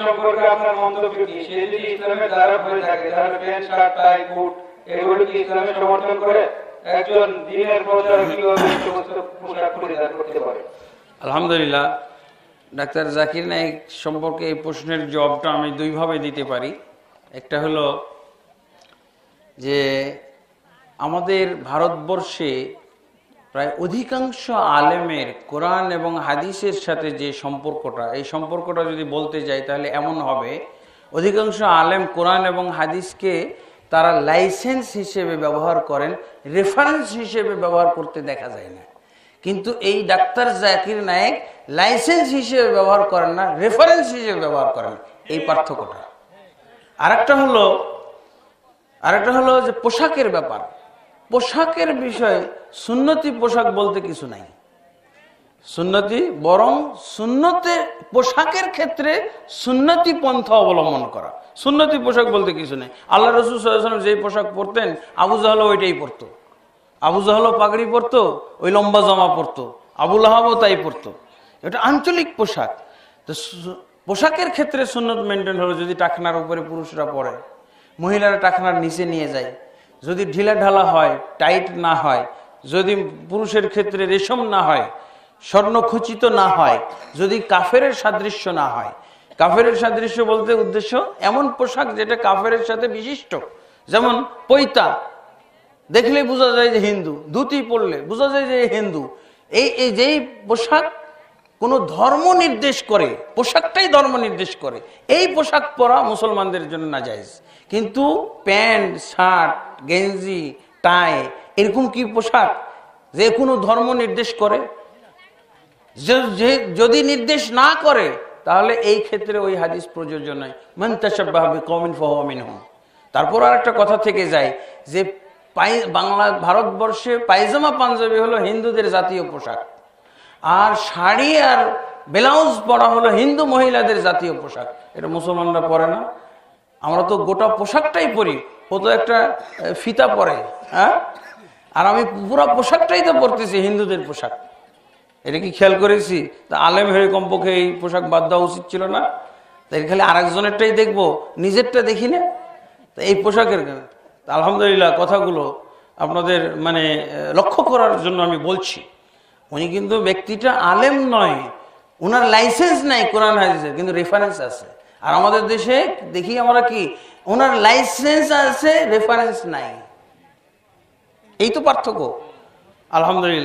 সম্পর্কে আপনার মন্তব্য কি? ইসলামের দ্বারা থাকে প্যান্ট শার্ট টাই বুট, এগুলো কি ইসলামের সমর্থন করে? একজন দিনের প্রচারক কীভাবে সমস্ত পোশাক পরিধান করতে পারে? আলহামদুলিল্লাহ। ডাক্তার জাকির নায়েক সম্পর্কে এই প্রশ্নের জবাবটা আমি দুইভাবে দিতে পারি। একটা হলো যে আমাদের ভারতবর্ষে প্রায় অধিকাংশ আলেমের কোরআন এবং হাদিসের সাথে যে সম্পর্কটা, এই সম্পর্কটা যদি বলতে যাই তাহলে এমন হবে, অধিকাংশ আলেম কোরআন এবং হাদিসকে তারা লাইসেন্স হিসেবে ব্যবহার করেন, রেফারেন্স হিসেবে ব্যবহার করতে দেখা যায় না। কিন্তু এই ডাক্তার জাকির নায়েক লাইসেন্স হিসেবে ব্যবহার করেন না, রেফারেন্স হিসেবে ব্যবহার করেন এই পার্থক্যটা। আরেকটা হলো আরেকটা হলো যে পোশাকের ব্যাপার। পোশাকের বিষয়ে সুন্নতি পোশাক বলতে কিছু নাই। সুন্নতি বরং সুন্নতে পোশাকের ক্ষেত্রে সুন্নতি পন্থা অবলম্বন করা। সুন্নতি পোশাক বলতে কিছু নেই। আল্লাহ রসুল সাল্লাম যেই পোশাক পরতেন, আবু জাহলও ওইটাই পরতো। আবু জাহলও পাগড়ি পরতো, ওই লম্বা জামা পরতো আবুল আহাবও তাই পরতো। এটা আঞ্চলিক পোশাক। তো পোশাকের ক্ষেত্রে সুন্নত মেনটেন হলো যদি টাকনার উপরে পুরুষরা পরে, মহিলারা টাকনার নিচে নিয়ে যায় যদি ঢিলা ঢালা হয়, টাইট না হয়, যদি পুরুষের ক্ষেত্রে রেশম না হয়, স্বর্ণখচিত না হয়, যদি কাফেরের সাদৃশ্য না হয় কাফের সাদৃশ্য বলতে উদ্দেশ্য এমন পোশাক যেটা কাফেরের সাথে বিশিষ্ট। যেমন পৈতা, দেখলে বোঝা যায় যে হিন্দু, ধুতি পড়লে বোঝা যায় যে হিন্দু। এই এই যেই পোশাক কোনো ধর্ম নির্দেশ করে, পোশাকটাই ধর্ম নির্দেশ করে, এই পোশাক পরা মুসলমানদের জন্য না কিন্তু প্যান্ট, শার্ট গেঞ্জি, টাই, এরকম কি পোশাক যে কোনো ধর্ম নির্দেশ করে? যদি নির্দেশ না করে, তাহলে এই ক্ষেত্রে ওই হাদিস প্রযোজ্য নয়। মন্তাসাবাহাবি কমিন ফহমিন হুম তারপর আর একটা কথা থেকে যায় যে বাংলা, ভারতবর্ষে পায়জামা পাঞ্জাবি হলো হিন্দুদের জাতীয় পোশাক। আর শাড়ি আর ব্লাউজ পরা হলো হিন্দু মহিলাদের জাতীয় পোশাক। এটা মুসলমানরা পরে না। আমরা তো গোটা পোশাকটাই পরি। ও তো একটা ফিতা পরে হ্যাঁ? আর আমি পুরো পোশাকটাই তো পরতেছি, হিন্দুদের পোশাক। এটা কি খেয়াল করেছি? তা আলেম হয়ে কমপক্ষে এই পোশাক বাদ দেওয়া উচিত ছিল না? তাই খালি আরেকজনেরটাই দেখব, নিজেরটা দেখি না? তা এই পোশাকের কেন? আলহামদুলিল্লাহ, কথাগুলো আপনাদের মানে লক্ষ্য করার জন্য আমি বলছি। উনি কিন্তু ব্যক্তিটা আলেম নয় ওনার লাইসেন্স নাই কোরআন হাদিসের, কিন্তু রেফারেন্স আছে। আর আমাদের দেশে দেখি আমরা কি, ওনার লাইসেন্স আছে রেফারেন্স নাই। এই তো পার্থক্য। আলহামদুলিল্লাহ।